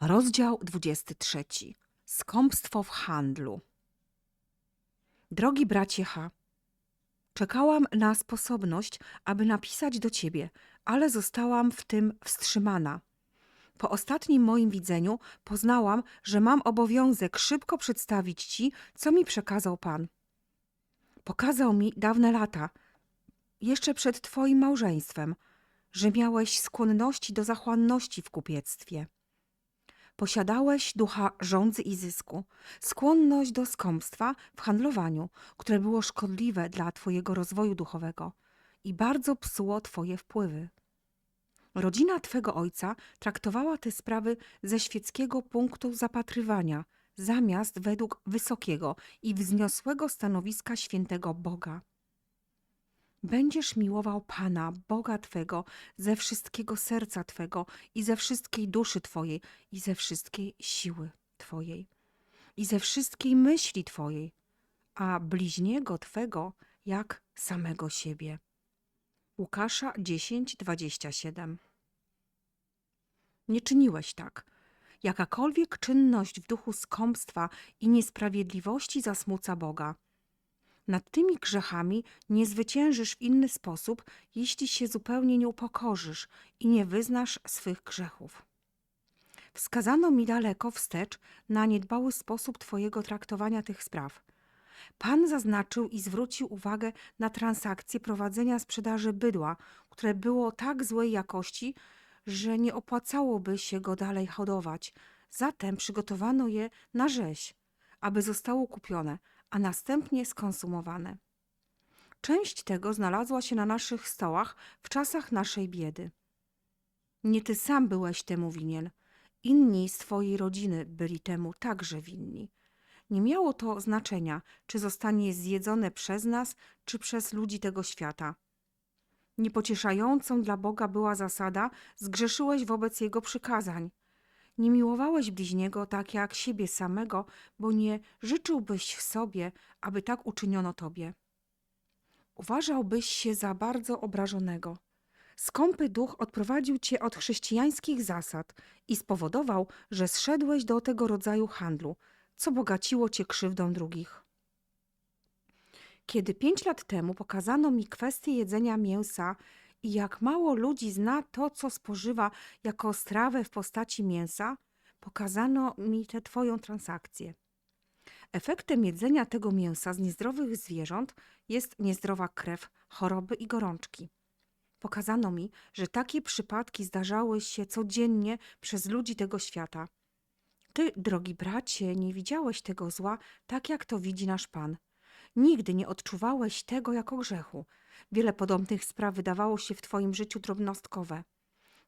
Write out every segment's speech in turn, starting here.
Rozdział 23. Skąpstwo w handlu. Drogi bracie H., czekałam na sposobność, aby napisać do ciebie, ale zostałam w tym wstrzymana. Po ostatnim moim widzeniu poznałam, że mam obowiązek szybko przedstawić ci, co mi przekazał Pan. Pokazał mi dawne lata, jeszcze przed twoim małżeństwem, że miałeś skłonności do zachłanności w kupiectwie. Posiadałeś ducha żądzy i zysku, skłonność do skąpstwa w handlowaniu, które było szkodliwe dla Twojego rozwoju duchowego i bardzo psuło Twoje wpływy. Rodzina Twego ojca traktowała te sprawy ze świeckiego punktu zapatrywania, zamiast według wysokiego i wzniosłego stanowiska świętego Boga. Będziesz miłował Pana, Boga Twego, ze wszystkiego serca Twego i ze wszystkiej duszy Twojej i ze wszystkiej siły Twojej i ze wszystkiej myśli Twojej, a bliźniego Twego jak samego siebie. Łukasza 10:27 Nie czyniłeś tak. Jakakolwiek czynność w duchu skąpstwa i niesprawiedliwości zasmuca Boga. Nad tymi grzechami nie zwyciężysz w inny sposób, jeśli się zupełnie nie upokorzysz i nie wyznasz swych grzechów. Wskazano mi daleko wstecz na niedbały sposób Twojego traktowania tych spraw. Pan zaznaczył i zwrócił uwagę na transakcję prowadzenia sprzedaży bydła, które było tak złej jakości, że nie opłacałoby się go dalej hodować. Zatem przygotowano je na rzeź, aby zostało kupione, a następnie skonsumowane. Część tego znalazła się na naszych stołach w czasach naszej biedy. Nie ty sam byłeś temu winien, inni z twojej rodziny byli temu także winni. Nie miało to znaczenia, czy zostanie zjedzone przez nas, czy przez ludzi tego świata. Niepocieszającą dla Boga była zasada: zgrzeszyłeś wobec Jego przykazań. Nie miłowałeś bliźniego tak jak siebie samego, bo nie życzyłbyś sobie, aby tak uczyniono tobie. Uważałbyś się za bardzo obrażonego. Skąpy duch odprowadził cię od chrześcijańskich zasad i spowodował, że zszedłeś do tego rodzaju handlu, co bogaciło cię krzywdą drugich. Kiedy pięć lat temu pokazano mi kwestię jedzenia mięsa i jak mało ludzi zna to, co spożywa jako strawę w postaci mięsa, pokazano mi tę Twoją transakcję. Efektem jedzenia tego mięsa z niezdrowych zwierząt jest niezdrowa krew, choroby i gorączki. Pokazano mi, że takie przypadki zdarzały się codziennie przez ludzi tego świata. Ty, drogi bracie, nie widziałeś tego zła tak, jak to widzi nasz Pan. Nigdy nie odczuwałeś tego jako grzechu. Wiele podobnych spraw wydawało się w Twoim życiu drobnostkowe,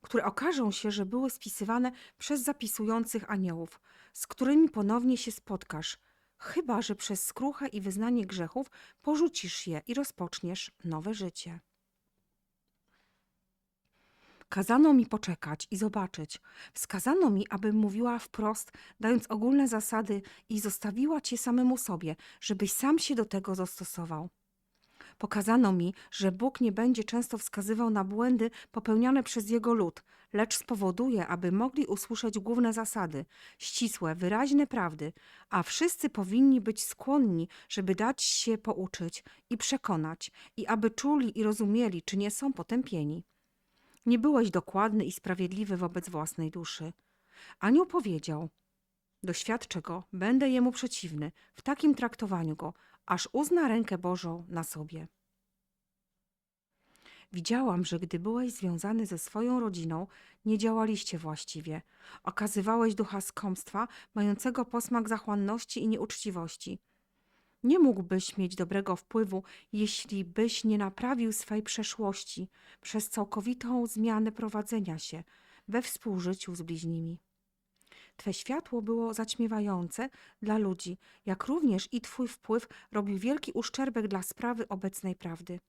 które okażą się, że były spisywane przez zapisujących aniołów, z którymi ponownie się spotkasz, chyba że przez skruchę i wyznanie grzechów porzucisz je i rozpoczniesz nowe życie. Kazano mi poczekać i zobaczyć. Wskazano mi, abym mówiła wprost, dając ogólne zasady i zostawiła cię samemu sobie, żebyś sam się do tego zastosował. Pokazano mi, że Bóg nie będzie często wskazywał na błędy popełniane przez jego lud, lecz spowoduje, aby mogli usłyszeć główne zasady, ścisłe, wyraźne prawdy, a wszyscy powinni być skłonni, żeby dać się pouczyć i przekonać, i aby czuli i rozumieli, czy nie są potępieni. Nie byłeś dokładny i sprawiedliwy wobec własnej duszy. Anioł powiedział: Doświadczę go, będę jemu przeciwny w takim traktowaniu go, aż uzna rękę Bożą na sobie. Widziałam, że gdy byłeś związany ze swoją rodziną, nie działaliście właściwie. Okazywałeś ducha skąpstwa, mającego posmak zachłanności i nieuczciwości. Nie mógłbyś mieć dobrego wpływu, jeśli byś nie naprawił swej przeszłości przez całkowitą zmianę prowadzenia się we współżyciu z bliźnimi. Twe światło było zaćmiewające dla ludzi, jak również i twój wpływ robił wielki uszczerbek dla sprawy obecnej prawdy.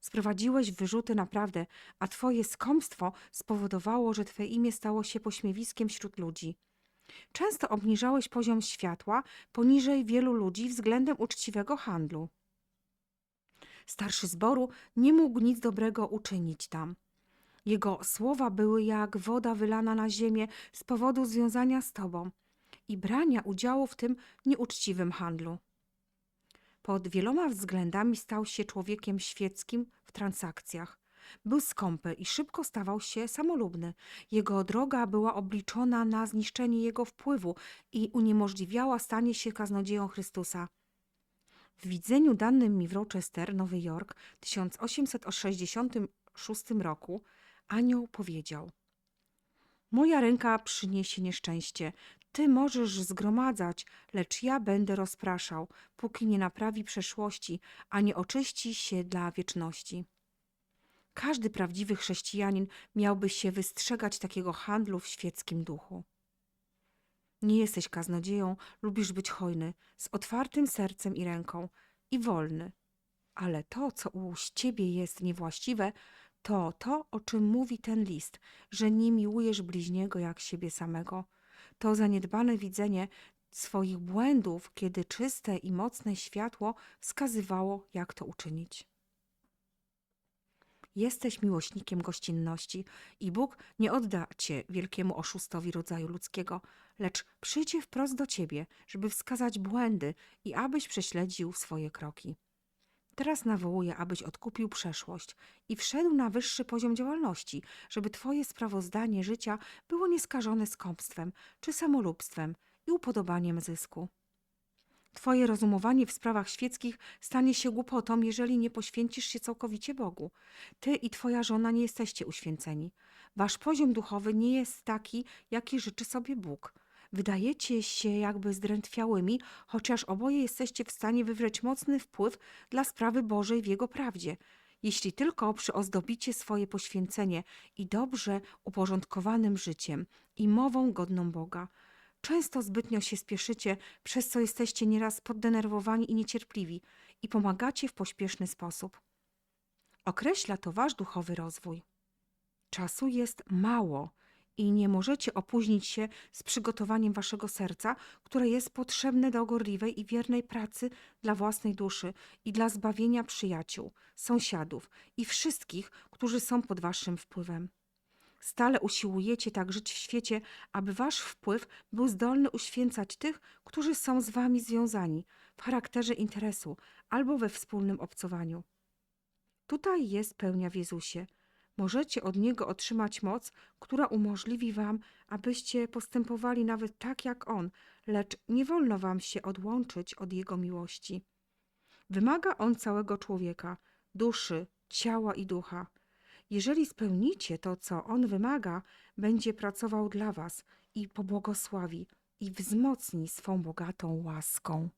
Sprowadziłeś wyrzuty naprawdę, a twoje skąpstwo spowodowało, że twe imię stało się pośmiewiskiem wśród ludzi. Często obniżałeś poziom światła poniżej wielu ludzi względem uczciwego handlu. Starszy zboru nie mógł nic dobrego uczynić tam. Jego słowa były jak woda wylana na ziemię z powodu związania z Tobą i brania udziału w tym nieuczciwym handlu. Pod wieloma względami stał się człowiekiem świeckim w transakcjach. Był skąpy i szybko stawał się samolubny. Jego droga była obliczona na zniszczenie jego wpływu i uniemożliwiała stanie się kaznodzieją Chrystusa. W widzeniu danym mi w Rochester, Nowy Jork, w 1866 roku, anioł powiedział: Moja ręka przyniesie nieszczęście. Ty możesz zgromadzać, lecz ja będę rozpraszał, póki nie naprawi przeszłości, a nie oczyści się dla wieczności. Każdy prawdziwy chrześcijanin miałby się wystrzegać takiego handlu w świeckim duchu. Nie jesteś kaznodzieją, lubisz być hojny, z otwartym sercem i ręką i wolny. Ale to, co u ciebie jest niewłaściwe, to to, o czym mówi ten list, że nie miłujesz bliźniego jak siebie samego. To zaniedbane widzenie swoich błędów, kiedy czyste i mocne światło wskazywało, jak to uczynić. Jesteś miłośnikiem gościnności i Bóg nie odda cię wielkiemu oszustowi rodzaju ludzkiego, lecz przyjdzie wprost do ciebie, żeby wskazać błędy i abyś prześledził swoje kroki. Teraz nawołuję, abyś odkupił przeszłość i wszedł na wyższy poziom działalności, żeby twoje sprawozdanie życia było nieskażone skąpstwem czy samolubstwem i upodobaniem zysku. Twoje rozumowanie w sprawach świeckich stanie się głupotą, jeżeli nie poświęcisz się całkowicie Bogu. Ty i twoja żona nie jesteście uświęceni. Wasz poziom duchowy nie jest taki, jaki życzy sobie Bóg. Wydajecie się jakby zdrętwiałymi, chociaż oboje jesteście w stanie wywrzeć mocny wpływ dla sprawy Bożej w Jego prawdzie. Jeśli tylko przyozdobicie swoje poświęcenie i dobrze uporządkowanym życiem i mową godną Boga. Często zbytnio się spieszycie, przez co jesteście nieraz poddenerwowani i niecierpliwi i pomagacie w pośpieszny sposób. Określa to wasz duchowy rozwój. Czasu jest mało i nie możecie opóźnić się z przygotowaniem waszego serca, które jest potrzebne do gorliwej i wiernej pracy dla własnej duszy i dla zbawienia przyjaciół, sąsiadów i wszystkich, którzy są pod waszym wpływem. Stale usiłujecie tak żyć w świecie, aby wasz wpływ był zdolny uświęcać tych, którzy są z wami związani w charakterze interesu albo we wspólnym obcowaniu. Tutaj jest pełnia w Jezusie. Możecie od Niego otrzymać moc, która umożliwi wam, abyście postępowali nawet tak jak On, lecz nie wolno wam się odłączyć od Jego miłości. Wymaga On całego człowieka, duszy, ciała i ducha. Jeżeli spełnicie to, co On wymaga, będzie pracował dla was i pobłogosławi i wzmocni swą bogatą łaską.